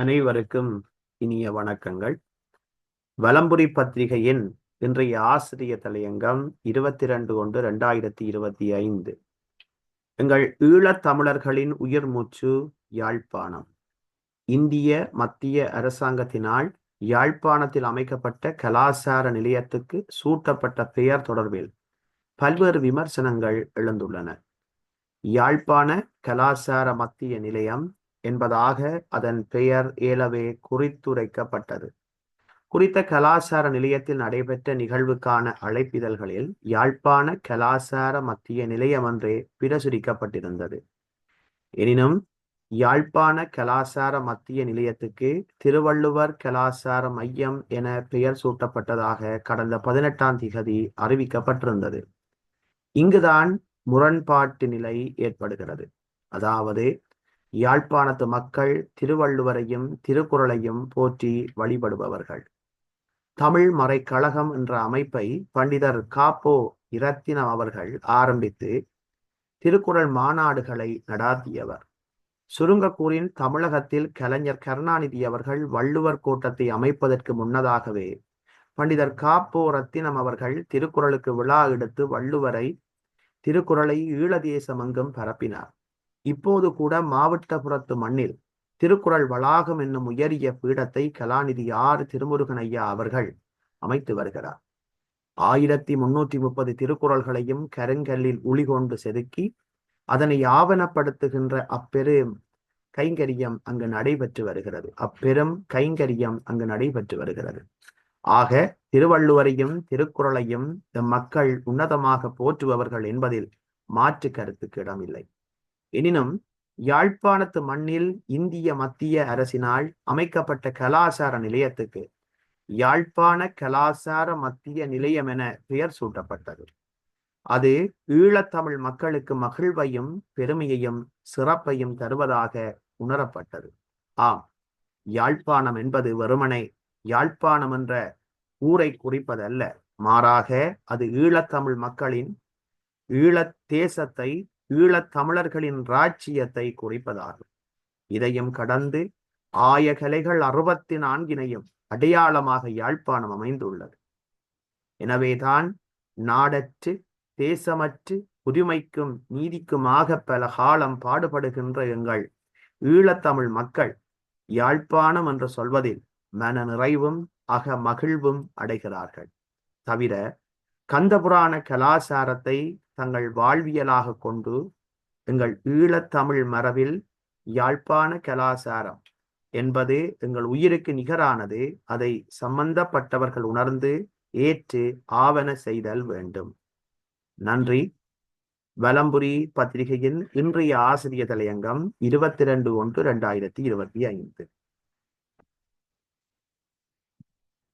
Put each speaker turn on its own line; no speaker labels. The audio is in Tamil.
அனைவருக்கும் இனிய வணக்கங்கள். வலம்புரி பத்திரிகையின் இன்றைய ஆசிரியர் தலையங்கம் இருபத்தி ரெண்டு ஒன்று ரெண்டாயிரத்தி இருபத்தி ஐந்து. எங்கள் ஈழத் தமிழர்களின் உயிர் மூச்சு யாழ்ப்பாணம். இந்திய மத்திய அரசாங்கத்தினால் யாழ்ப்பாணத்தில் அமைக்கப்பட்ட கலாசார நிலையத்துக்கு சூட்டப்பட்ட பெயர் தொடர்பில் பல்வேறு விமர்சனங்கள் எழுந்துள்ளன. யாழ்ப்பாண கலாசார மத்திய நிலையம் என்பதாக அதன் பெயர் ஏலவே குறித்துரைக்கப்பட்டது. குறித்த கலாசார நிலையத்தில் நடைபெற்ற நிகழ்வுக்கான அழைப்பிதழ்களில் யாழ்ப்பாண கலாசார மத்திய நிலையம் என்றே பிரசுரிக்கப்பட்டிருந்தது. எனினும் யாழ்ப்பாண கலாசார மத்திய நிலையத்துக்கு திருவள்ளுவர் கலாசார மையம் என பெயர் சூட்டப்பட்டதாக கடந்த பதினெட்டாம் திகதி அறிவிக்கப்பட்டிருந்தது. இங்குதான் முரண்பாட்டு நிலை ஏற்படுகிறது. அதாவது யாழ்ப்பாணத்து மக்கள் திருவள்ளுவரையும் திருக்குறளையும் போற்றி வழிபடுபவர்கள். தமிழ் மறைக்கழகம் என்ற அமைப்பை பண்டிதர் காப்போ இரத்தினம் அவர்கள் ஆரம்பித்து திருக்குறள் மாநாடுகளை நடாத்தியவர். சுருங்கக்கூறின் தமிழகத்தில் கலைஞர் கருணாநிதி அவர்கள் வள்ளுவர் கூட்டத்தை அமைப்பதற்கு முன்னதாகவே பண்டிதர் காப்போ ரத்தினம் அவர்கள் திருக்குறளுக்கு விழா எடுத்து வள்ளுவரை திருக்குறளை ஈழதேசமெங்கும் பரப்பினார். இப்போது கூட மாவட்டபுரத்து மண்ணில் திருக்குறள் வளாகம் என்னும் உயரிய பீடத்தை கலாநிதி ஆர். திருமுருகன் ஐயா அவர்கள் அமைத்து வருகிறார். ஆயிரத்தி முன்னூத்தி முப்பது திருக்குறள்களையும் கருங்கல்லில் உளி கொண்டு செதுக்கி அதனை ஆவணப்படுத்துகின்ற அப்பெரும் கைங்கரியம் அங்கு நடைபெற்று வருகிறது. அப்பெரும் கைங்கரியம் அங்கு நடைபெற்று வருகிறது. ஆக திருவள்ளுவரையும் திருக்குறளையும் மக்கள் உன்னதமாக போற்றுபவர்கள் என்பதில் மாற்று கருத்துக்கு இடமில்லை. எனினும் யாழ்ப்பாணத்து மண்ணில் இந்திய மத்திய அரசினால் அமைக்கப்பட்ட கலாசார நிலையத்துக்கு யாழ்ப்பாண கலாசார மத்திய நிலையம் என பெயர் சூட்டப்பட்டது. அது ஈழத்தமிழ் மக்களுக்கு மகிழ்வையும் பெருமையையும் சிறப்பையும் தருவதாக உணரப்பட்டது. ஆம் யாழ்ப்பாணம் என்பது வெறுமனை யாழ்ப்பாணம் என்ற ஊரை குறிப்பதல்ல. மாறாக அது ஈழத்தமிழ் மக்களின் ஈழத் தேசத்தை ஈழத் தமிழர்களின் ராட்சியத்தை குறிப்பதாகும். இதையும் கடந்து ஆயகலைகள் அறுபத்தி நான்கினையும் அடையாளமாக யாழ்ப்பாணம் அமைந்துள்ளது. எனவேதான் நாடற்று தேசமற்று உரிமைக்கும் நீதிக்குமாக பல காலம் பாடுபடுகின்ற எங்கள் ஈழத்தமிழ் மக்கள் யாழ்ப்பாணம் என்று சொல்வதில் மன நிறைவும் அக மகிழ்வும் அடைகிறார்கள். தவிர கந்தபுராண கலாச்சாரத்தை தங்கள் வாழ்வியலாக கொண்டு எங்கள் ஈழத்தமிழ் மரபில் யாழ்ப்பாண கலாசாரம் என்பது எங்கள் உயிருக்கு நிகரானது. அதை சம்பந்தப்பட்டவர்கள் உணர்ந்து ஏற்று ஆவண செய்தல் வேண்டும். நன்றி. வலம்புரி பத்திரிகையின் இன்றைய ஆசிரியர் தலையங்கம் இருபத்தி ரெண்டு ஒன்று இரண்டாயிரத்தி இருபத்தி ஐந்து.